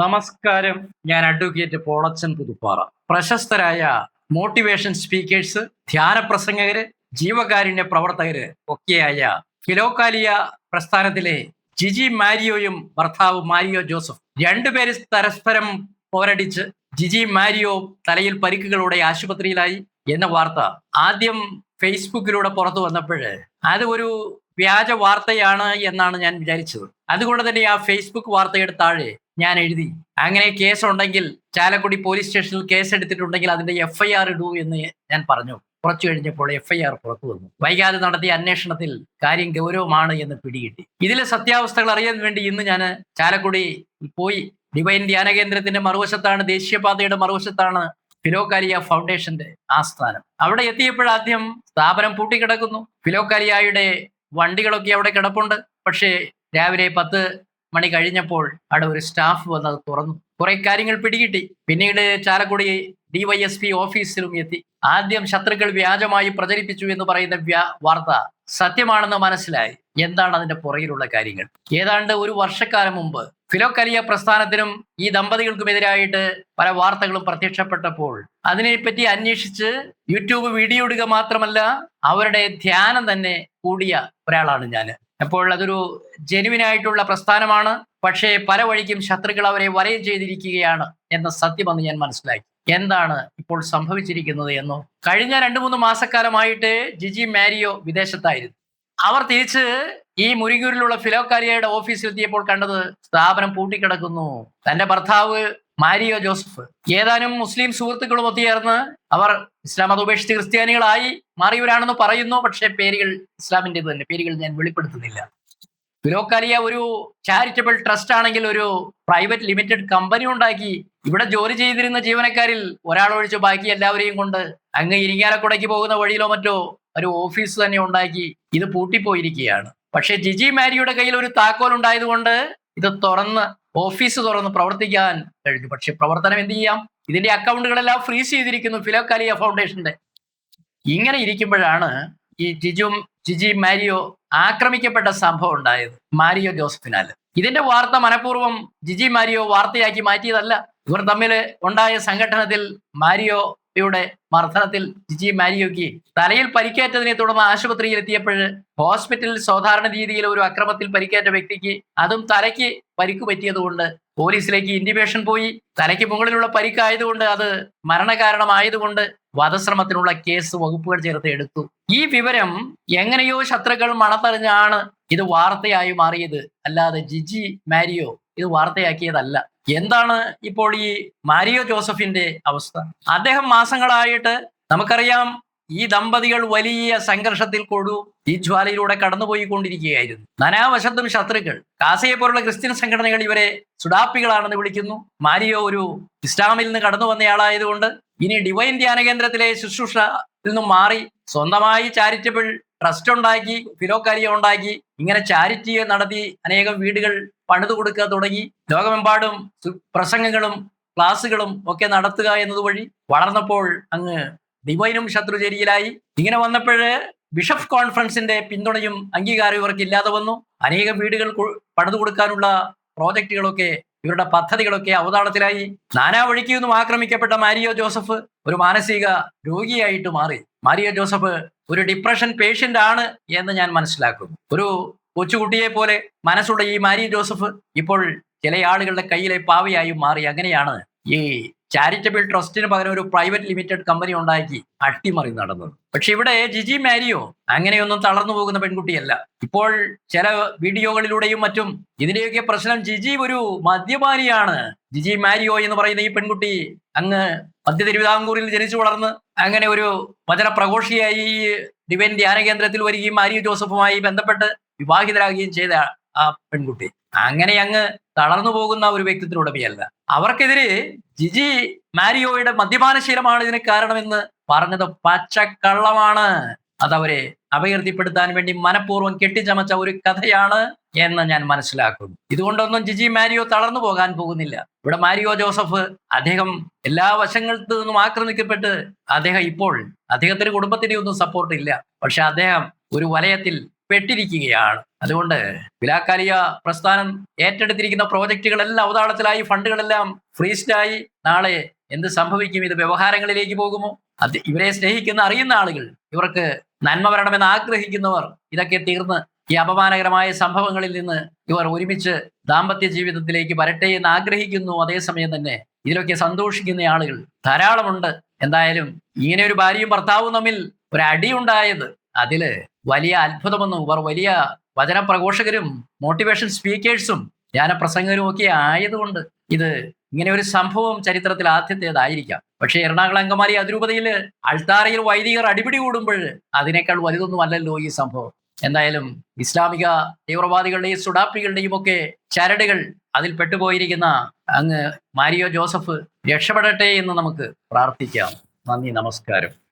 നമസ്കാരം. ഞാൻ അഡ്വക്കേറ്റ് പോളച്ചൻ പുതുപ്പാറ. പ്രശസ്തരായ മോട്ടിവേഷൻ സ്പീക്കേഴ്സ് ധ്യാന പ്രസംഗകര് ജീവകാരുണ്യ പ്രവർത്തകര് ഒക്കെയായ ഫിലോക്കാലിയ പ്രസ്ഥാനത്തിലെ ജിജി മാരിയോയും ഭർത്താവ് മാരിയോ ജോസഫ് രണ്ടുപേര് പരസ്പരം പോരടിച്ച് ജിജി മാരിയോ തലയിൽ പരിക്കുകളോടെ ആശുപത്രിയിലായി എന്ന വാർത്ത ആദ്യം ഫേസ്ബുക്കിലൂടെ പുറത്തു വന്നപ്പോഴ് അത് ഒരു വ്യാജ വാർത്തയാണ് എന്നാണ് ഞാൻ വിചാരിച്ചത്. അതുകൊണ്ട് തന്നെ ആ ഫേസ്ബുക്ക് വാർത്തയുടെ താഴെ ഞാൻ എഴുതി അങ്ങനെ കേസ് ഉണ്ടെങ്കിൽ ചാലക്കുടി പോലീസ് സ്റ്റേഷനിൽ കേസ് എടുത്തിട്ടുണ്ടെങ്കിൽ അതിന്റെ എഫ്ഐആർ ഇടൂ എന്ന് ഞാൻ പറഞ്ഞു. കുറച്ചു കഴിഞ്ഞപ്പോൾ എഫ്ഐആർ പുറത്തു വന്നു. വൈകാതെ നടത്തിയ അന്വേഷണത്തിൽ കാര്യം ഗൗരവമാണ് എന്ന് പിടികിട്ടി. ഇതിലെ സത്യാവസ്ഥകൾ അറിയാൻ വേണ്ടി ഇന്ന് ഞാൻ ചാലക്കുടി പോയി. ഡിവൈൻ ധ്യാന കേന്ദ്രത്തിന്റെ മറുവശത്താണ് ദേശീയപാതയുടെ മറുവശത്താണ് ഫിലോകാലിയ ഫൗണ്ടേഷന്റെ ആസ്ഥാനം. അവിടെ എത്തിയപ്പോഴാദ്യം സ്ഥാപനം പൂട്ടിക്കിടക്കുന്നു. ഫിലോകാലിയായുടെ വണ്ടികളൊക്കെ അവിടെ കിടപ്പുണ്ട്. പക്ഷേ രാവിലെ പത്ത് മണി കഴിഞ്ഞപ്പോൾ അവിടെ ഒരു സ്റ്റാഫ് വന്ന് അത് തുറന്നു. കുറെ കാര്യങ്ങൾ പിടികിട്ടി. പിന്നീട് ചാലക്കുടി ഡിവൈഎസ്പി ഓഫീസിലും എത്തി. ആദ്യം ശത്രുക്കൾ വ്യാജമായി പ്രചരിപ്പിച്ചു എന്ന് പറയുന്ന വ്യാ വാർത്ത സത്യമാണെന്ന് മനസ്സിലായി. എന്താണ് അതിന്റെ പുറകിലുള്ള കാര്യങ്ങൾ? ഏതാണ്ട് ഒരു വർഷക്കാലം മുമ്പ് ഫിലോക്കലിയ പ്രസ്ഥാനത്തിനും ഈ ദമ്പതികൾക്കുമെതിരായിട്ട് പല വാർത്തകളും പ്രത്യക്ഷപ്പെട്ടപ്പോൾ അതിനെപ്പറ്റി അന്വേഷിച്ച് യൂട്യൂബ് വീഡിയോ ഇടുക മാത്രമല്ല അവരുടെ ധ്യാനം തന്നെ കൂടിയ ഒരാളാണ് ഞാൻ അപ്പോൾ അതൊരു ജെനുവിൻ ആയിട്ടുള്ള പ്രസ്ഥാനമാണ്. പക്ഷേ പല വഴിക്കും ശത്രുക്കൾ അവരെ വലയം ചെയ്തിരിക്കുകയാണ് എന്ന സത്യമെന്ന് ഞാൻ മനസ്സിലാക്കി. എന്താണ് ഇപ്പോൾ സംഭവിച്ചിരിക്കുന്നത് എന്നോ? കഴിഞ്ഞ രണ്ടു മൂന്ന് മാസക്കാലമായിട്ട് ജിജി മാരിയോ വിദേശത്തായിരുന്നു. അവർ തിരിച്ച് ഈ മുരിങ്ങൂരിലുള്ള ഫിലോക്കാരിയയുടെ ഓഫീസിലെത്തിയപ്പോൾ കണ്ടത് സ്ഥാപനം പൂട്ടിക്കിടക്കുന്നു. തന്റെ ഭർത്താവ് മാരിയോ ജോസഫ്. ഏതാനും മുസ്ലിം സുഹൃത്തുക്കളും ഒത്തുചേർന്ന് അവർ ഇസ്ലാം മതം ഉപേക്ഷിച്ച് ക്രിസ്ത്യാനികളായി മാറിയവരാണെന്ന് പറയുന്നു. പക്ഷേ പേരുകൾ ഇസ്ലാമിന്റെ തന്നെ. പേരുകൾ ഞാൻ വെളിപ്പെടുത്തുന്നില്ല. ഫിലോക്കാലിയ ഒരു ചാരിറ്റബിൾ ട്രസ്റ്റ് ആണെങ്കിൽ ഒരു പ്രൈവറ്റ് ലിമിറ്റഡ് കമ്പനി ഉണ്ടാക്കി ഇവിടെ ജോലി ചെയ്തിരുന്ന ജീവനക്കാരിൽ ഒരാളൊഴിച്ച് ബാക്കി എല്ലാവരെയും കൊണ്ട് അങ്ങ് ഇരിങ്ങാലക്കുടയ്ക്ക് പോകുന്ന വഴിയിലോ മറ്റോ ഒരു ഓഫീസ് തന്നെ ഉണ്ടാക്കി ഇത് പൂട്ടിപ്പോയിരിക്കുകയാണ്. പക്ഷേ ജിജി മാരിയുടെ കയ്യിൽ ഒരു താക്കോൽ ഉണ്ടായതുകൊണ്ട് ഇത് തുറന്ന് ഓഫീസ് തുറന്ന് പ്രവർത്തിക്കാൻ കഴിഞ്ഞു. പക്ഷെ പ്രവർത്തനം എന്ത് ചെയ്യാം? ഇതിന്റെ അക്കൗണ്ടുകളെല്ലാം ഫ്രീസ് ചെയ്തിരിക്കുന്നു ഫിലോക്കാലിയ ഫൗണ്ടേഷന്റെ ഇങ്ങനെ ഇരിക്കുമ്പോഴാണ് ഈ ജിജും ജിജി മാരിയോ ആക്രമിക്കപ്പെട്ട സംഭവം ഉണ്ടായത്. മാരിയോ ജോസഫിനാൽ. ഇതിന്റെ വാർത്ത മനഃപൂർവം ജിജി മാരിയോ വാർത്തയാക്കി മാറ്റിയതല്ല. ഇവർ തമ്മിൽ ഉണ്ടായ സംഘടനത്തിൽ മാരിയോയുടെ മർദ്ദനത്തിൽ ജിജി മാരിയോക്ക് തലയിൽ പരിക്കേറ്റതിനെ തുടർന്ന് ആശുപത്രിയിൽ എത്തിയപ്പോൾ ഹോസ്പിറ്റലിൽ സാധാരണ രീതിയിൽ ഒരു അക്രമത്തിൽ പരിക്കേറ്റ വ്യക്തിക്ക് അതും തലയ്ക്ക് പരിക്ക് പറ്റിയതുകൊണ്ട് പോലീസിലേക്ക് ഇന്റിമേഷൻ പോയി. തലയ്ക്ക് മുകളിലുള്ള പരിക്കായതുകൊണ്ട് അത് മരണകാരണമായതുകൊണ്ട് വധശ്രമത്തിനുള്ള കേസ് വകുപ്പുകൾ ചേർത്ത് എടുത്തു. ഈ വിവരം എങ്ങനെയോ ശത്രുക്കൾ മണത്തറിഞ്ഞാണ് ഇത് വാർത്തയായി മാറിയത്. അല്ലാതെ ജിജി മാരിയോ ഇത് വാർത്തയാക്കിയതല്ല. എന്താണ് ഇപ്പോൾ ഈ മാരിയോ ജോസഫിന്റെ അവസ്ഥ? അദ്ദേഹം മാസങ്ങളായിട്ട് നമുക്കറിയാം ഈ ദമ്പതികൾ വലിയ സംഘർഷത്തിൽ കൊടു ഈ ജ്വാലയിലൂടെ കടന്നുപോയിക്കൊണ്ടിരിക്കുകയായിരുന്നു. നാനാവശത്തും ശത്രുക്കൾ കാസയെ പോലുള്ള ക്രിസ്ത്യൻ സംഘടനകൾ ഇവരെ സുഡാപ്പികളാണെന്ന് വിളിക്കുന്നു. മാരിയോ ഒരു ഇസ്ലാമിൽ നിന്ന് കടന്നു വന്നയാളായതുകൊണ്ട് ഇനി ഡിവൈൻ ധ്യാന കേന്ദ്രത്തിലെ ശുശ്രൂഷയിൽ നിന്നും മാറി സ്വന്തമായി ചാരിറ്റബിൾ ട്രസ്റ്റ് ഉണ്ടാക്കി ഫിലോക്കാരിയ ഉണ്ടാക്കി ഇങ്ങനെ ചാരിറ്റി നടത്തി അനേകം വീടുകൾ പണിതു കൊടുക്കുക തുടങ്ങി ലോകമെമ്പാടും പ്രസംഗങ്ങളും ക്ലാസ്സുകളും ഒക്കെ നടത്തുക എന്നതുവഴി വളർന്നപ്പോൾ അങ്ങ് ഡിവൈനും ശത്രുചേരിയിലായി. ഇങ്ങനെ വന്നപ്പോഴ് ബിഷപ്പ് കോൺഫറൻസിന്റെ പിന്തുണയും അംഗീകാരവും ഇവർക്ക് ഇല്ലാതെ വന്നു. അനേകം വീടുകൾ പണിതു കൊടുക്കാനുള്ള പ്രോജക്റ്റുകളൊക്കെ ഇവരുടെ പദ്ധതികളൊക്കെ അവതാളത്തിലായി. നാനാ വഴിക്ക് നിന്നും ആക്രമിക്കപ്പെട്ട മാരിയോ ജോസഫ് ഒരു മാനസിക രോഗിയായിട്ട് മാറി. മാരിയോ ജോസഫ് ഒരു ഡിപ്രഷൻ പേഷ്യന്റ് ആണ് എന്ന് ഞാൻ മനസ്സിലാക്കുന്നു. ഒരു കൊച്ചുകുട്ടിയെ പോലെ മനസ്സുള്ള ഈ മാരി ജോസഫ് ഇപ്പോൾ ചില ആളുകളുടെ കയ്യിലെ പാവയായി മാറി. അങ്ങനെയാണ് ഈ ചാരിറ്റബിൾ ട്രസ്റ്റിന് പകരം ഒരു പ്രൈവറ്റ് ലിമിറ്റഡ് കമ്പനി ഉണ്ടാക്കി അട്ടിമറി നടന്നത്. പക്ഷെ ഇവിടെ ജിജി മാരിയോ അങ്ങനെയൊന്നും തളർന്നു പോകുന്ന പെൺകുട്ടിയല്ല. ഇപ്പോൾ ചില വീഡിയോകളിലൂടെയും മറ്റും ഇതിന്റെയൊക്കെ പ്രശ്നം ജിജി ഒരു മദ്യപാനിയാണ്. ജിജി മാരിയോ എന്ന് പറയുന്ന ഈ പെൺകുട്ടി അങ്ങ് മധ്യ തിരുവിതാംകൂറിൽ ജനിച്ചു വളർന്ന് അങ്ങനെ ഒരു വചന പ്രഘോഷിയായി ഡിവൈൻ ധ്യാന കേന്ദ്രത്തിൽ വരികയും മാരിയോ ജോസഫുമായി ബന്ധപ്പെട്ട് വിവാഹിതരാകുകയും ചെയ്ത ആ പെൺകുട്ടി. അങ്ങനെ അങ്ങ് തളർന്നു പോകുന്ന ഒരു വ്യക്തിത്വത്തിനുടമയല്ല അവർക്കെതിരെ ജിജി മാരിയോയുടെ മദ്യപാനശീലമാണ് ഇതിന് കാരണമെന്ന് പറഞ്ഞത് പച്ചക്കള്ളമാണ്. അതവരെ അപകീർത്തിപ്പെടുത്താൻ വേണ്ടി മനഃപൂർവം കെട്ടിച്ചമച്ച ഒരു കഥയാണ് എന്ന് ഞാൻ മനസ്സിലാക്കുന്നു. ഇതുകൊണ്ടൊന്നും ജിജി മാരിയോ തളർന്നു പോകാൻ പോകുന്നില്ല. ഇവിടെ മാരിയോ ജോസഫ് അദ്ദേഹം എല്ലാ വശങ്ങളിൽ നിന്നും ആക്രമിക്കപ്പെട്ട് അദ്ദേഹം ഇപ്പോൾ അദ്ദേഹത്തിന്റെ കുടുംബത്തിന്റെ ഒന്നും സപ്പോർട്ട് ഇല്ല. പക്ഷെ അദ്ദേഹം ഒരു വലയത്തിൽ പെട്ടിരിക്കുകയാണ്. അതുകൊണ്ട് വിലാക്കാലിയ പ്രസ്ഥാനം ഏറ്റെടുത്തിരിക്കുന്ന പ്രോജക്റ്റുകളെല്ലാം അവതാളത്തിലായി ഫണ്ടുകളെല്ലാം ഫ്രീസ്ഡായി നാളെ എന്ത് സംഭവിക്കും? ഇത് വ്യവഹാരങ്ങളിലേക്ക് പോകുമോ? അത് ഇവരെ സ്നേഹിക്കുന്ന അറിയുന്ന ആളുകൾ ഇവർക്ക് നന്മ വരണമെന്ന് ആഗ്രഹിക്കുന്നവർ ഇതൊക്കെ തീർന്ന് ഈ അപമാനകരമായ സംഭവങ്ങളിൽ നിന്ന് ഇവർ ഒരുമിച്ച് ദാമ്പത്യ ജീവിതത്തിലേക്ക് വരട്ടെ എന്ന് ആഗ്രഹിക്കുന്നു. അതേസമയം തന്നെ ഇതിലൊക്കെ സന്തോഷിക്കുന്ന ആളുകൾ ധാരാളമുണ്ട്. എന്തായാലും ഇങ്ങനെ ഒരു ഭാര്യയും ഭർത്താവും തമ്മിൽ ഒരു അടിയുണ്ടായത് അതിൽ വലിയ അത്ഭുതമെന്നും ഇവർ വലിയ വചനപ്രഘോഷകരും മോട്ടിവേഷൻ സ്പീക്കേഴ്സും ജ്ഞാനപ്രസംഗരും ഒക്കെ ആയതുകൊണ്ട് ഇത് ഇങ്ങനെ ഒരു സംഭവം ചരിത്രത്തിൽ ആദ്യത്തേതായിരിക്കാം. പക്ഷേ എറണാകുളം അങ്കമാലി അതിരൂപതയിൽ അൾത്താറയിൽ വൈദികർ അടിപിടി കൂടുമ്പോൾ അതിനേക്കാൾ വലുതൊന്നും അല്ലല്ലോ ഈ സംഭവം. എന്തായാലും ഇസ്ലാമിക തീവ്രവാദികളുടെയും സുഡാപ്പികളുടെയും ഒക്കെ ചരടുകൾ അതിൽ പെട്ടുപോയിരിക്കുന്ന അങ്ങ് മാരിയോ ജോസഫ് രക്ഷപ്പെടട്ടെ എന്ന് നമുക്ക് പ്രാർത്ഥിക്കാം. നന്ദി നമസ്കാരം.